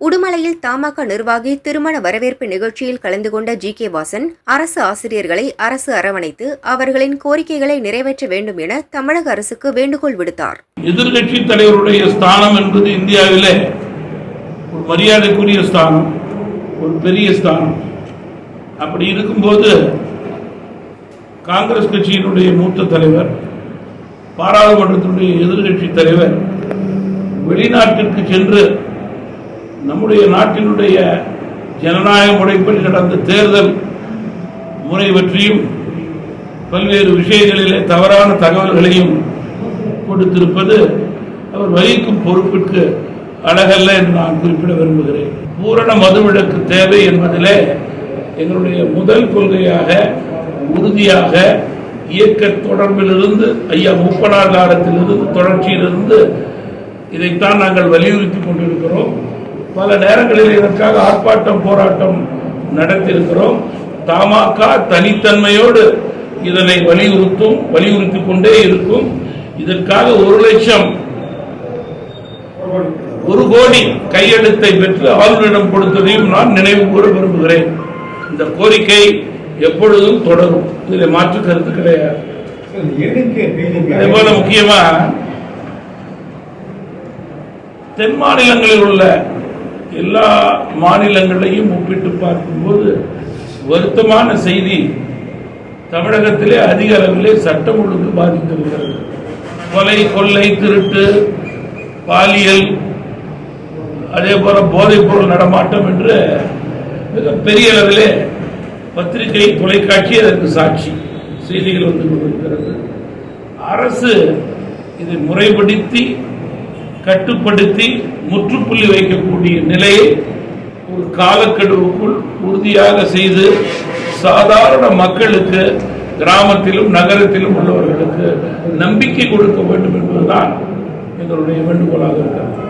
உடுமலையில் தமாக நிர்வாகி திருமண வரவேற்பு நிகழ்ச்சியில் கலந்து கொண்ட ஜி கே வாசன் அரசு ஆசிரியர்களை அரசு அரவணைத்து அவர்களின் கோரிக்கைகளை நிறைவேற்ற வேண்டும் என தமிழக அரசுக்கு வேண்டுகோள் விடுத்தார். எதிர்கட்சி தலைவருடைய ஸ்தானம் என்பது இந்தியாவிலே ஒரு மரியாதைக்குரிய ஸ்தானம் ஒரு பெரிய ஸ்தானம். அப்படி இருக்கும்போது காங்கிரஸ் கட்சியினுடைய மூத்த தலைவர் பாராளுமன்றத்தினுடைய எதிர்கட்சி தலைவர் வெளிநாட்டிற்கு சென்று நம்முடைய நாட்டினுடைய ஜனநாயக முறைப்படி நடந்த தேர்தல் முறை பற்றியும் பல்வேறு விஷயங்களிலே தவறான தகவல்களையும் கொடுத்திருப்பது அவர் வகிக்கும் பொறுப்பிற்கு அழகல்ல என்று நான் குறிப்பிட விரும்புகிறேன். பூரண மதுவிலக்கு தேவை என்பதிலே எங்களுடைய முதல் கொள்கையாக உறுதியாக இயக்க தொடர்பிலிருந்து ஐயா முப்பனார் காலத்திலிருந்து தொடர்ச்சியிலிருந்து இதைத்தான் நாங்கள் வலியுறுத்தி கொண்டிருக்கிறோம். பல நேரங்களில் இதற்காக ஆர்ப்பாட்டம் போராட்டம் நடத்தியிருக்கிறோம். தமாக தனித்தன்மையோடு இதனை வலியுறுத்தும் வலியுறுத்தி கொண்டே இருக்கும். இதற்காக ஒரு லட்சம் ஒரு கோடி கையெழுத்தை பெற்று ஆளுநரிடம் கொடுத்ததையும் நான் நினைவு கூற விரும்புகிறேன். இந்த கோரிக்கை எப்பொழுதும் தொடரும். இதில் மாற்று கருத்து கிடையாது. அதே போல முக்கியமா தென் மாநிலங்களில் உள்ள எல்லா மாநிலங்களையும் ஒப்பிட்டு பார்க்கும்போது வருத்தமான செய்தி தமிழகத்திலே அதிக அளவிலே சட்டம் ஒழுங்கு பாதித்திருக்கிறது. கொலை கொள்ளை திருட்டு பாலியல் அதே போல போதைப் பொருள் நடமாட்டம் என்று மிக பெரிய அளவிலே பத்திரிகை தொலைக்காட்சி அதற்கு சாட்சி செய்திகள் வந்து கொண்டிருக்கிறது. அரசு இதை முறைப்படுத்தி கட்டுப்படுத்தி முற்றுப்புள்ளி வைக்கக்கூடிய நிலையை ஒரு காலக்கெடுவுக்குள் உறுதியாக செய்து சாதாரண மக்களுக்கு கிராமத்திலும் நகரத்திலும் உள்ளவர்களுக்கு நம்பிக்கை கொடுக்க வேண்டும் என்பதுதான் எங்களுடைய வேண்டுகோளாக இருக்கிறது.